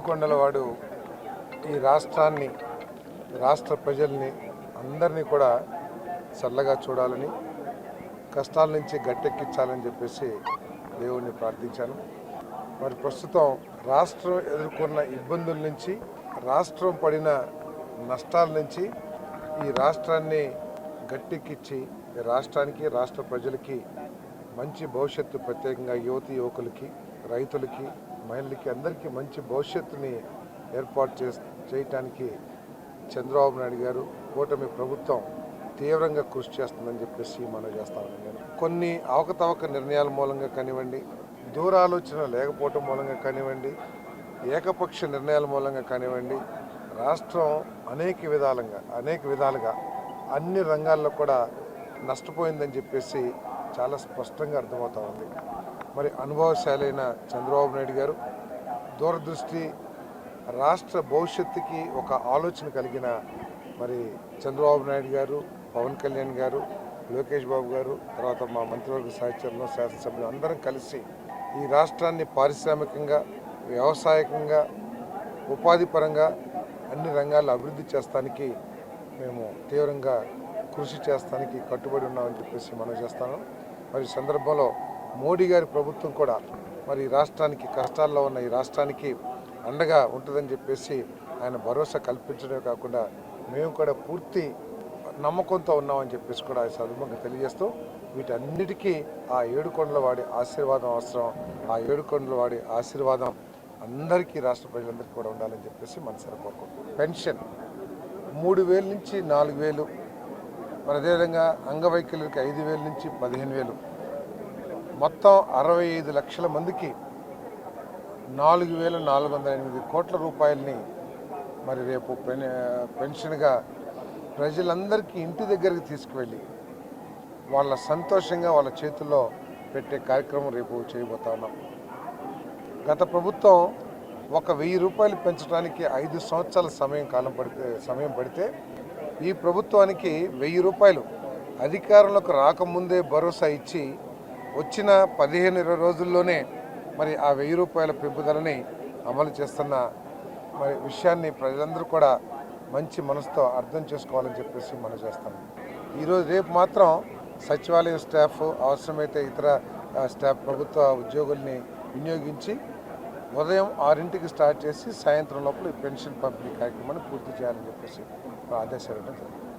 ఏడుకొండలవాడు ఈ రాష్ట్రాన్ని రాష్ట్ర ప్రజల్ని అందరినీ కూడా చల్లగా చూడాలని కష్టాల నుంచి గట్టెక్కించాలని చెప్పేసి దేవుణ్ణి ప్రార్థించాను. మరి ప్రస్తుతం రాష్ట్రం ఎదుర్కొన్న ఇబ్బందుల నుంచి రాష్ట్రం పడిన నష్టాల నుంచి ఈ రాష్ట్రాన్ని గట్టెక్కించి రాష్ట్రానికి రాష్ట్ర ప్రజలకి మంచి భవిష్యత్తు ప్రత్యేకంగా యువతి యువకులకి రైతులకి మహిళలకి అందరికీ మంచి భవిష్యత్తుని ఏర్పాటు చే చేయటానికి చంద్రబాబు నాయుడు గారు కూటమి ప్రభుత్వం తీవ్రంగా కృషి చేస్తుందని చెప్పేసి మనం చేస్తాను నేను. కొన్ని అవకతవక నిర్ణయాల మూలంగా కానివ్వండి దూరాలోచన లేకపోవటం మూలంగా కానివ్వండి ఏకపక్ష నిర్ణయాల మూలంగా కానివ్వండి రాష్ట్రం అనేక విధాలుగా అనేక విధాలుగా అన్ని రంగాల్లో కూడా నష్టపోయిందని చెప్పేసి చాలా స్పష్టంగా అర్థమవుతా ఉంది. మరి అనుభవశాలైన చంద్రబాబు నాయుడు గారు దూరదృష్టి రాష్ట్ర భవిష్యత్తుకి ఒక ఆలోచన కలిగిన మరి చంద్రబాబు నాయుడు గారు పవన్ కళ్యాణ్ గారు లోకేష్ బాబు గారు తర్వాత మా మంత్రివర్గ సహచరులు శాసనసభ్యులు అందరం కలిసి ఈ రాష్ట్రాన్ని పారిశ్రామికంగా వ్యవసాయకంగా ఉపాధి పరంగా అన్ని రంగాల్లో అభివృద్ధి చేస్తానికి మేము తీవ్రంగా కృషి చేస్తానికి కట్టుబడి ఉన్నామని చెప్పేసి మనం చేస్తాను. మరి సందర్భంలో మోడీ గారి ప్రభుత్వం కూడా మరి రాష్ట్రానికి కష్టాల్లో ఉన్న ఈ రాష్ట్రానికి అండగా ఉంటుందని చెప్పేసి ఆయన భరోసా కల్పించడమే కాకుండా మేము కూడా పూర్తి నమ్మకంతో ఉన్నామని చెప్పేసి కూడా ఆయన సందర్భంగా తెలియజేస్తూ వీటన్నిటికీ ఆ ఏడుకొండల వాడి ఆశీర్వాదం అవసరం. ఆ ఏడుకొండల వాడి ఆశీర్వాదం అందరికీ రాష్ట్ర ప్రజలందరికీ కూడా ఉండాలని చెప్పేసి మనసారి కోరుకుంటున్నాం. పెన్షన్ మూడు వేల నుంచి నాలుగు వేలు మరి అదేవిధంగా అంగవైకల్యులకి ఐదు వేల నుంచి పదిహేను వేలు మొత్తం అరవై ఐదు లక్షల మందికి నాలుగు వేల నాలుగు వందల ఎనిమిది కోట్ల రూపాయలని మరి రేపు పెన్ పెన్షన్గా ప్రజలందరికీ ఇంటి దగ్గరికి తీసుకువెళ్ళి వాళ్ళ సంతోషంగా వాళ్ళ చేతుల్లో పెట్టే కార్యక్రమం రేపు చేయబోతా ఉన్నాం. గత ప్రభుత్వం ఒక వెయ్యి రూపాయలు పెంచడానికి ఐదు సంవత్సరాల సమయం కాలం పడితే సమయం పడితే ఈ ప్రభుత్వానికి వెయ్యి రూపాయలు అధికారంలోకి రాకముందే భరోసా ఇచ్చి వచ్చిన పదిహేను ఇరవై రోజుల్లోనే మరి ఆ వెయ్యి రూపాయల పెంపుదలని అమలు చేస్తున్న మరి విషయాన్ని ప్రజలందరూ కూడా మంచి మనసుతో అర్థం చేసుకోవాలని చెప్పేసి మనం చేస్తాం. ఈరోజు రేపు మాత్రం సచివాలయం స్టాఫ్ అవసరమైతే ఇతర స్టాఫ్ ప్రభుత్వ ఉద్యోగుల్ని వినియోగించి ఉదయం ఆరింటికి స్టార్ట్ చేసి సాయంత్రం లోపల ఈ పెన్షన్ పంపిణీ కార్యక్రమాన్ని పూర్తి చేయాలని చెప్పేసి ఆదేశాలు ఇవ్వడం జరిగింది.